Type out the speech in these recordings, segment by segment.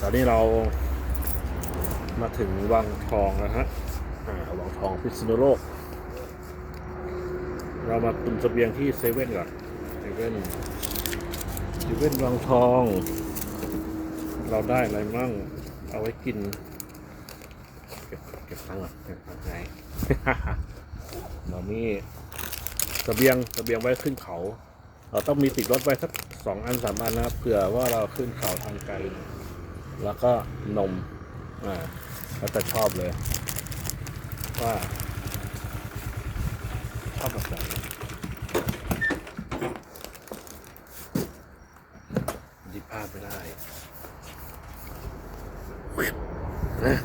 ตอนนี้เรามาถึงวังทองแล้วฮะอ่าวังทองพิษณุโลก เรามาตุนเสบียงที่เซเว่นก่อนเซเว่นเซเว่นวังทอง เราได้อะไรมั่ง เอาไว้กิน เก็บเก็บตังค์ก่อนเก็บตังค์ไงเรามีเสบียงเสบียงไว้ขึ้นเขา เราต้องมีติดรถไว้สักสองอันสามอันนะครับเผื่อว่าเราขึ้นเขาทางไกล แล้วก็นม อ่าแล้วแต่ชอบเลย ว่า ชอบแบบไหนหยิพลาดไม่ได้นะ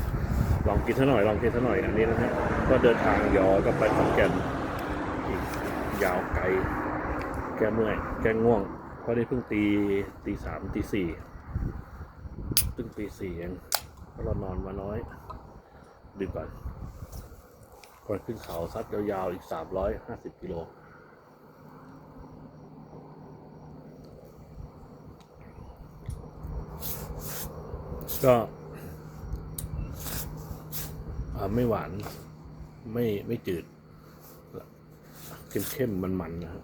ลองกินซะหน่อย ลองกินซะหน่อยอันนี้นะฮะ ก็เดินทางย้อนกลับไปขอนแก่นอีกยาวไกล แก้เมื่อย แก้ง่วง เพราะนี่เพิ่งตีตีสามตีสี่ เพิ่งตีสี่เองเพราะเรานอนมาน้อยดื่มก่อนก่อนขึ้นเขาซัดยาวๆอีกสามร้อยห้าสิบกิโลก็ไม่หวาน ไม่ไม่จืด เข้มๆมันๆนะครับ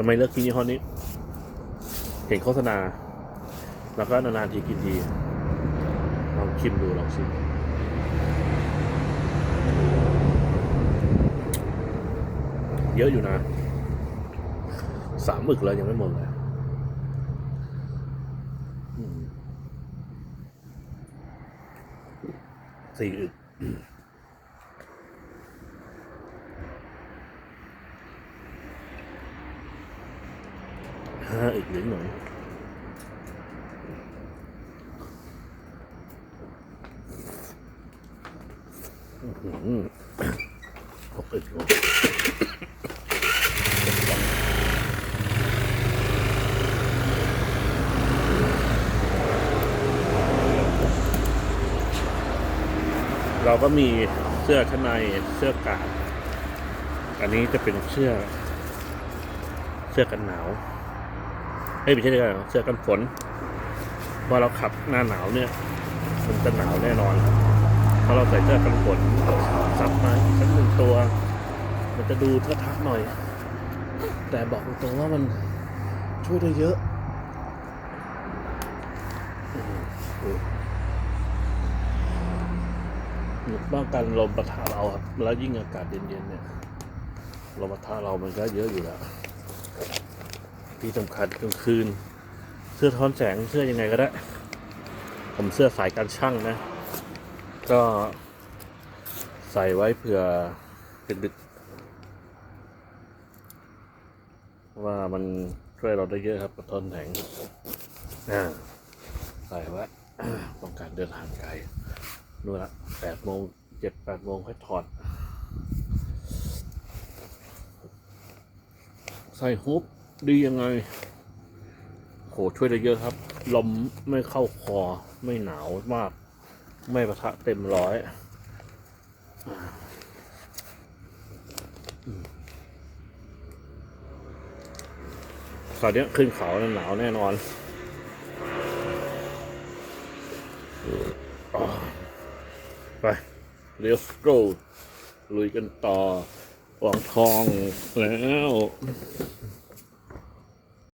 ทำไมเลือกกินยี่ห้อนี้ เห็นโฆษณา แล้วก็นานๆทีกินทีลองชิมดูลองชิมเยอะอยู่นะ สามหมึกเลยยังไม่หมดเลยสี่อึก อึกเหลือหน่อยหือหกอึกหกเราก็มีเสื้อชั้นในเสื้อกาดอันนี้จะเป็นเสื้อเสื้อกันหนาว ไม่ใช่เสื้อกันหนเสื้อกันฝนเพราเราขับหน้าหนาวเนี่ยมันจะหนาวแน่นอนครับพอเราใส่เสื้อกันฝนซับมาอีกสักหนึ่งตัว มันจะดูทะทักหน่อย แต่บอกตรงๆว่ามันช่วยได้เยอะป้องกันลมปะทะเราครับ แล้วยิ่งอากาศเย็นๆเนี่ยลมปะทะเรามันก็เยอะอยู่แล้ว ที่สำคัญกลางคืน เสื้อท้อนแสงเสื้อยังไงก็ได้ ผมเสื้อสายการช่างนะ ก็ใส่ไว้เผื่อเป็นดึกว่ามันช่วยเราได้เยอะครับกระทนแสงอ่าใส่ไว้ต้องการเดินทางไกลนู่นละแปดโมงเจ็ดแปดโมงค่อยถอดใส่ฮุบ ดียังไง โหช่วยได้เยอะครับ ลมไม่เข้าคอ ไม่หนาวมาก ไม่ประทะเต็มร้อยคราวนี้ขึ้นเขาหนาวแน่นอนไป let's go ลุยกันต่อหวังทองแล้ว